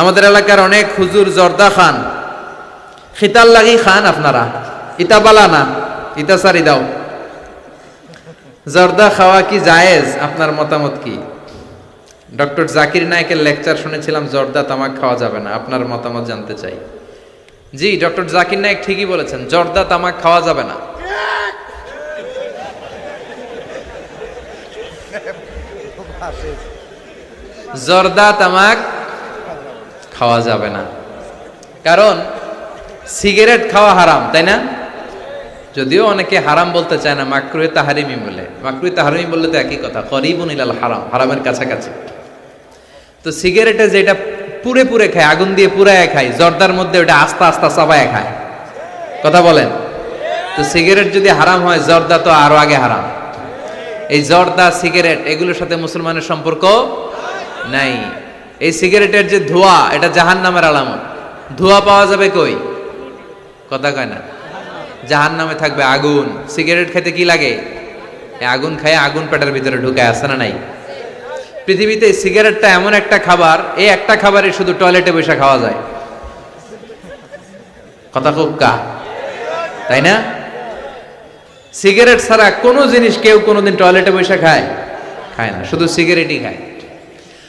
আমাদের এলাকার অনেক হুজুর জর্দা খান। খিতাল লাগি খান আপনারা। ইতা বালা না ইতা সারি দাও। জর্দা খাওয়া কি জায়েজ? আপনার মতামত কি? ডক্টর জাকির নায়কের লেকচার শুনেছিলাম, জর্দা তামাক খাওয়া যাবে না। আপনার মতামত জানতে চাই। জি, ডক্টর জাকির নায়ক ঠিকই বলেছেন, জর্দা তামাক খাওয়া যাবে না। জর্দা তামাক খাওয়া যাবে না। কারণ, সিগারেট খাওয়া হারাম, তাই না? যদিও অনেকে হারাম বলতে চায় না মাকরুয়ে তাহারিমি বলে। মাকরুয়ে তাহারিমি বললে তো একই কথা করিবুন ইলাল হারাম, হারামের কাছাকাছি। তো সিগারেটে যেটা পুরে পুরে খায়, আগুন দিয়ে পুরায় খায়, জর্দার মধ্যে ওটা আস্তে আস্তে চাবায় খায়। কথা বলেন? তো সিগারেট যদি হারাম হয়, জর্দা তো আরও আগে হারাম। এই জর্দা, সিগারেট, এগুলোর সাথে মুসলমানের সম্পর্ক নাই। এই সিগারেটের যে ধোঁয়া, এটা জাহান নামের আলামত। ধোঁয়া পাওয়া যাবে কই? কথা কয় না। জাহান নামে থাকবে আগুন। সিগারেট খেতে কি লাগে? আগুন খায়, আগুন পেটের ভিতরে ঢুকে আসে না নাই? পৃথিবীতে সিগারেটটা এমন একটা খাবার, এই একটা খাবারে শুধু টয়লেটে বসে খাওয়া যায়। কথা খুব কা। তাই না? সিগারেট ছাড়া কোনো জিনিস কেউ কোনোদিন টয়লেটে বসে খায়? খায় না। শুধু সিগারেটই খায়।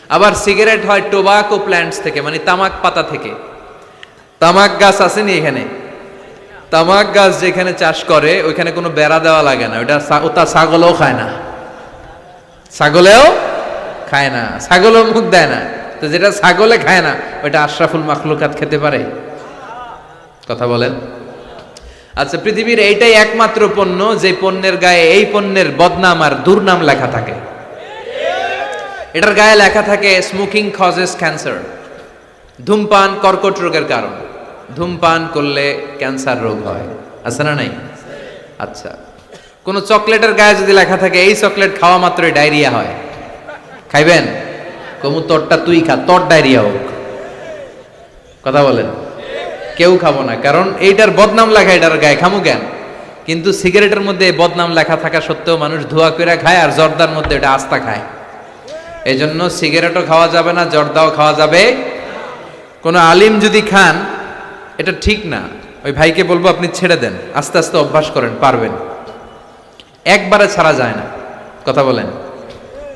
আবার সিগারেট হয় টোবাকো প্ল্যান্টস থেকে মানে তামাক পাতা থেকে। তামাক গাছ আসেনি এখানে। তামাক গাছ যেখানে চাষ করে, ওইখানে কোনো বেড়া দেওয়া লাগে না। ওটা ওটা ছাগলেও খায় না। ছাগলেও খায় না। ছাগলও মুখ দেয় না। তো যেটা ছাগলে খায় না, ওইটা আশরাফুল মাখলুকাত খেতে পারে। কথা বলেন। আচ্ছা পৃথিবীর এইটাই একমাত্র পণ্য যে পণ্যের গায়ে এই পণ্যের বদনাম আর দুর্নাম লেখা থাকে। এটার গায়ে লেখা থাকে স্মোকিং কজেস ক্যান্সার ধূমপান কর্কট রোগের কারণ। ধূমপান করলে ক্যান্সার রোগ হয়। আছে না নাই? আচ্ছা। কোন চকলেটের গায়ে যদি লেখা থাকে, এই চকলেট খাওয়া মাত্রই ডায়রিয়া হয়। খাইবেন? কমু, তরটা তুই খা, তর ডায়রিয়া হোক। কথা বলেন। কেউ খাব না, কারণ এইটার বদনাম লেখা এটার গায়ে, খামু কেন? কিন্তু সিগারেটের মধ্যে বদনাম লেখা থাকা সত্ত্বেও মানুষ ধোয়া করে খায় আর জর্দার মধ্যে এটা আস্তা খায়। এই জন্য সিগারেটও খাওয়া যাবে না, জর্দাও খাওয়া যাবে। কোনো আলিম যদি খান, এটা ঠিক না। ওই ভাইকে বলব, আপনি ছেড়ে দেন। আস্তে আস্তে অভ্যাস করেন, পারবেন। একবারে ছাড়া যায় না। কথা বলেন।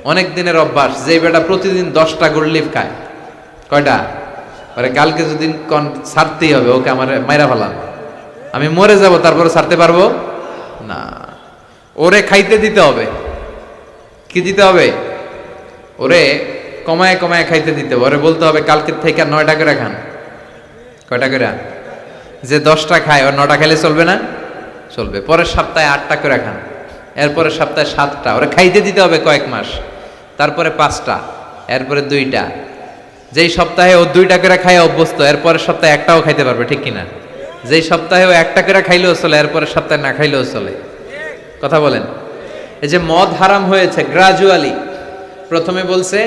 অনেক দিনের অভ্যাস যে বেটা প্রতিদিন দশটা গোল্ড খায়। কয়টা? পরে কালকে যদি কন ছাড়তেই হবে, ওকে আমার মাইরা ফেলাম আমি মরে যাব, তারপরে ছাড়তে পারব? না। ওরে খাইতে দিতে হবে। কি দিতে হবে? ওরে কমায় কমায় খাইতে দিতে ওরে বলতে হবে, কালকের থেকে নয়টা করে খান। কয়টা করে? যে দশটা খায়, ওর নটা খেলে চলবে না? চলবে। পরের সপ্তাহে আটটা করে খান। এরপরের সপ্তাহে সাতটা। ওরে খাইতে দিতে হবে কয়েক মাস। তারপরে পাঁচটা, এরপরে দুইটা। যেই সপ্তাহে ও দুইটা করে খায়, অভ্যস্ত, এরপরের সপ্তাহে একটাও খাইতে পারবে, ঠিক কিনা? যেই সপ্তাহে ও একটা করে খাইলেও চলে, এরপরের সপ্তাহে না খাইলেও চলে। কথা বলেন। এই যে মদ হারাম হয়েছে গ্রাজুয়ালি প্রথমে বলছে,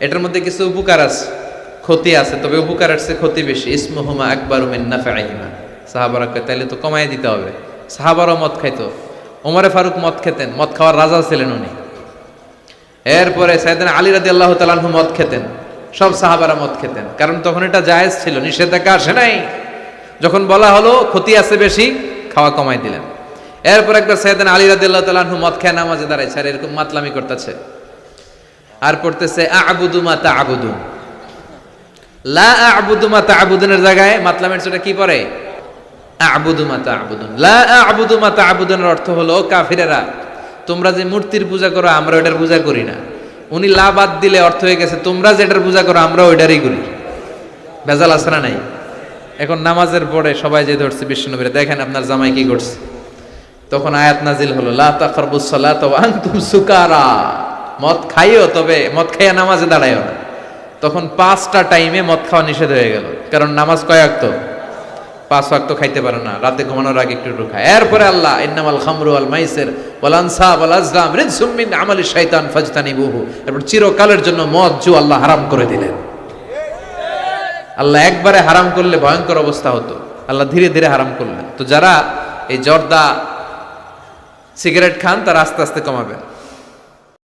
এটার মধ্যে কিছু উপকার আছে, ক্ষতি আছে, তবে উপকার আছে ক্ষতি বেশি। ইসমুহুমা আকবার মিন্না ফাইহিমা সাহাবারা তাইলে তো কমাই দিতে হবে। সাহাবারও মদ খাইতো। ওমরে ফারুক মদ খেতেন, মদ খাওয়ার রাজা ছিলেন উনি। এরপরে সাইদান আলী রাদি আল্লাহ তালাহু মদ খেতেন। সব সাহাবারা মদ খেতেন। কারণ তখন এটা জায়েজ ছিল, নিষেধাজ্ঞা আসে নাই। যখন বলা হলো, ক্ষতি আছে বেশি, খাওয়া কমাই দিলেন। এরপর একবার সাইদান আলী রাদি আল্লাহ তালাহু মদ খেয়ে নামাজে দাঁড়াইছে আর এরকম মাতলামি করতেছে। আর পড়তেছে, আবুদু মাতা আবুদুন লা আবুদু মাতা আবুদুনের জায়গায় মাতলামের সেটা কি পড়ে? আবুদু মাতা আবুদুন লা আবুদু মাতা আবুদুনের অর্থ হলো, কাফিরেরা, তোমরা যে মূর্তির পূজা করো, আমরা ওটার পূজা করি না। উনি লা বাদ দিলে অর্থ হয়ে গেছে, তোমরা যেটার পূজা করো, আমরা ওইটারই করি। ভেজাল আসরা নাই? এখন নামাজের পরে সবাই যে ধরছে বিষ্ণুনবীরা দেখেন আপনার জামাই কি করছে? তখন আয়াত নাজিল হলো, লা তাকরাবুস সালাত ওয়া আনতুম সুকারা। মদ খাইও, তবে মদ খাইয়া নামাজে দাঁড়াইও না। তখন পাঁচটা টাইমে মদ খাওয়া নিষেধ হয়ে গেল। কারণ নামাজ কয়েক তো পাঁচ ওয়াক্ত খাইতে পারে না, রাতে ঘুমানোর আগে একটু একটু খায় এরপরে আল্লাহ, ইন্নামাল খামরু আল মাইসের ওয়াল আনসাব ওয়াল আজলাম আমালি শাইতান ফাজতানিবুহু। এরপর চিরকালের জন্য মদ জু আল্লাহ হারাম করে দিলেন। আল্লাহ একবারে হারাম করলে ভয়ঙ্কর অবস্থা হতো। আল্লাহ ধীরে ধীরে হারাম করলেন। তো যারা এই জর্দা সিগারেট খান, তারা আস্তে আস্তে কমাবেন।